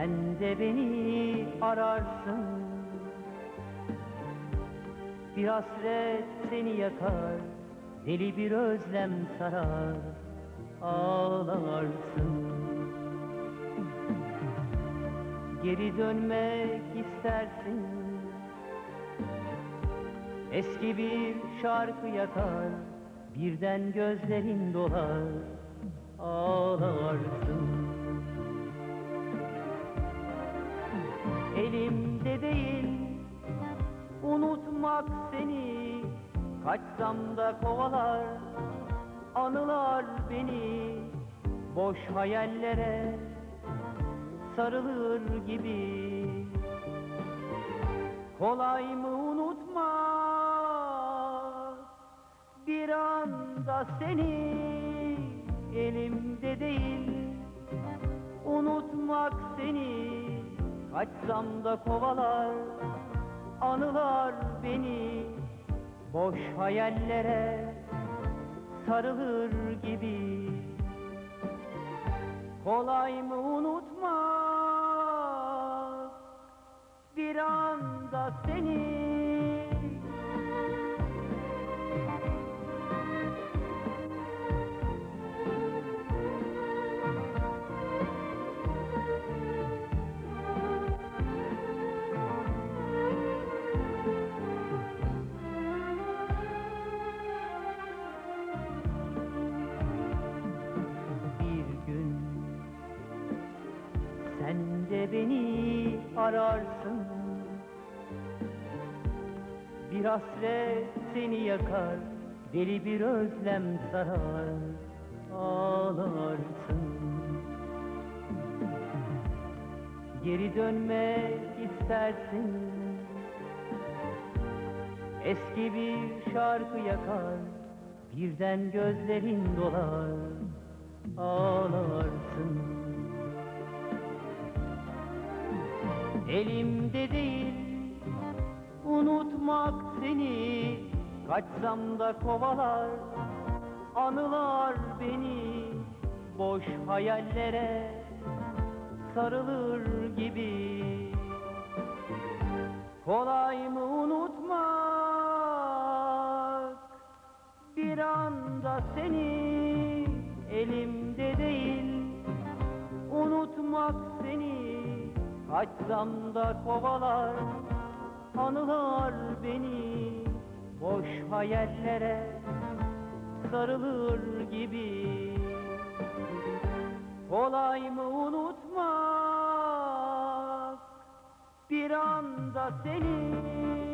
Sen de beni ararsın. Bir hasret seni yakar Deli bir özlem sarar Ağlarsın. Geri dönmek istersin. Eski bir şarkı yakar Birden gözlerin dolar Ağlarsın Elimde değil. Unutmak seni. Kaçsam da kovalar Anılar beni. Boş hayallere Sarılır gibi. Kolay mı unutmak? Bir anda seni Elimde değil. Unutmak seni Kaçsam da kovalar Anılar beni. Boş hayallere Sarılır gibi. Kolay mı unutmak Bir anda seni sen de beni ararsın. Bir hasret seni yakar Deli bir özlem sarar Ağlarsın. Geri dönmek istersin. Eski bir şarkı yakar Birden gözlerin dolar Ağlarsın Elimde değil Unutmak seni. Kaçsam da kovalar Anılar beni. Boş hayallere Sarılır gibi. Kolay mı unutmak? Bir anda seni Elimde Kaçsam kovalar Anılar beni Boş hayallere Sarılır gibi. Kolay mı unutmak Bir anda seni